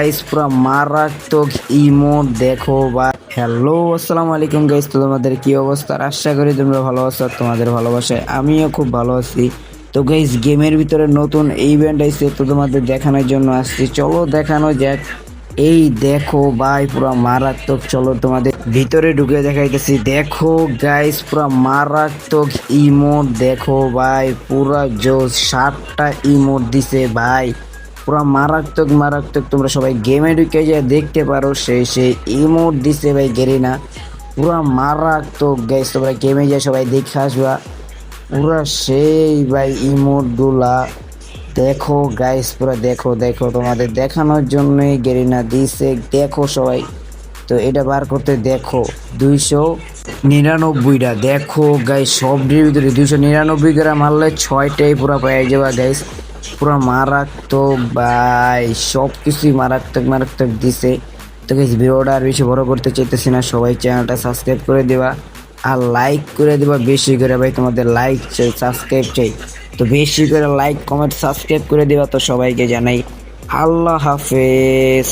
Guys পুরো মারাত্মক emote দেখো বা হ্যালো আসসালামু আলাইকুম গাইস তো তোমাদের কি অবস্থা? আশা করি তোমরা ভালো আছো তোমাদের ভালোবাসায় আমিও খুব ভালো আছি। তো গাইস গেমের ভিতরে নতুন ইভেন্ট আইছে, তো তোমাদের দেখানোর জন্য আসছি। চলো দেখানো যাক। এই দেখো ভাই, পুরো মারাত্মক, চলো তোমাদের ভিতরে ঢুকে দেখাইতেছি। দেখো গাইস পুরো মারাত্মক ইমোট দেখো ভাই, পুরা জোস সাতটা ইমোট দিছে ভাই। পুরো মারাত্মক মারাত্মক। তোমরা সবাই গেমে ঢুকে যা দেখতে পারো সেই সেই ইমোট দিছে ভাই গেরিনা। পুরো মারাত্মক গাইস তোমরা গেমে যা সবাই দেখে আসবা। পুরা সেই ভাই ইমোটগুলা দেখো গাইস পুরো দেখো দেখো, তোমাদের দেখানোর জন্যই গেরিনা দিছে। দেখো সবাই। তো এটা বার করতে দেখো, দুইশো নিরানব্বইটা দেখো গাইস সবটির ভিতরে দুইশো নিরানব্বই গ্রাম মারলে ছয়টাই পুরো পেয়ে যাবা গাইস পুরো মারাত্মক ভাই সব কিছুই মারাত্মক মারাত্মক দিছে। তো গাইস ভিডিওটা আর বেশি বড় করতে চাইতেছি না, সবাই চ্যানেলটা সাবস্ক্রাইব করে দেবা আর লাইক করে দেবা বেশি করে ভাই, তোমাদের লাইক চাই সাবস্ক্রাইব চাই। তো বেশি করে লাইক কমেন্ট সাবস্ক্রাইব করে দেবা তো সবাইকে জানাই। আল্লাহ হাফেজ।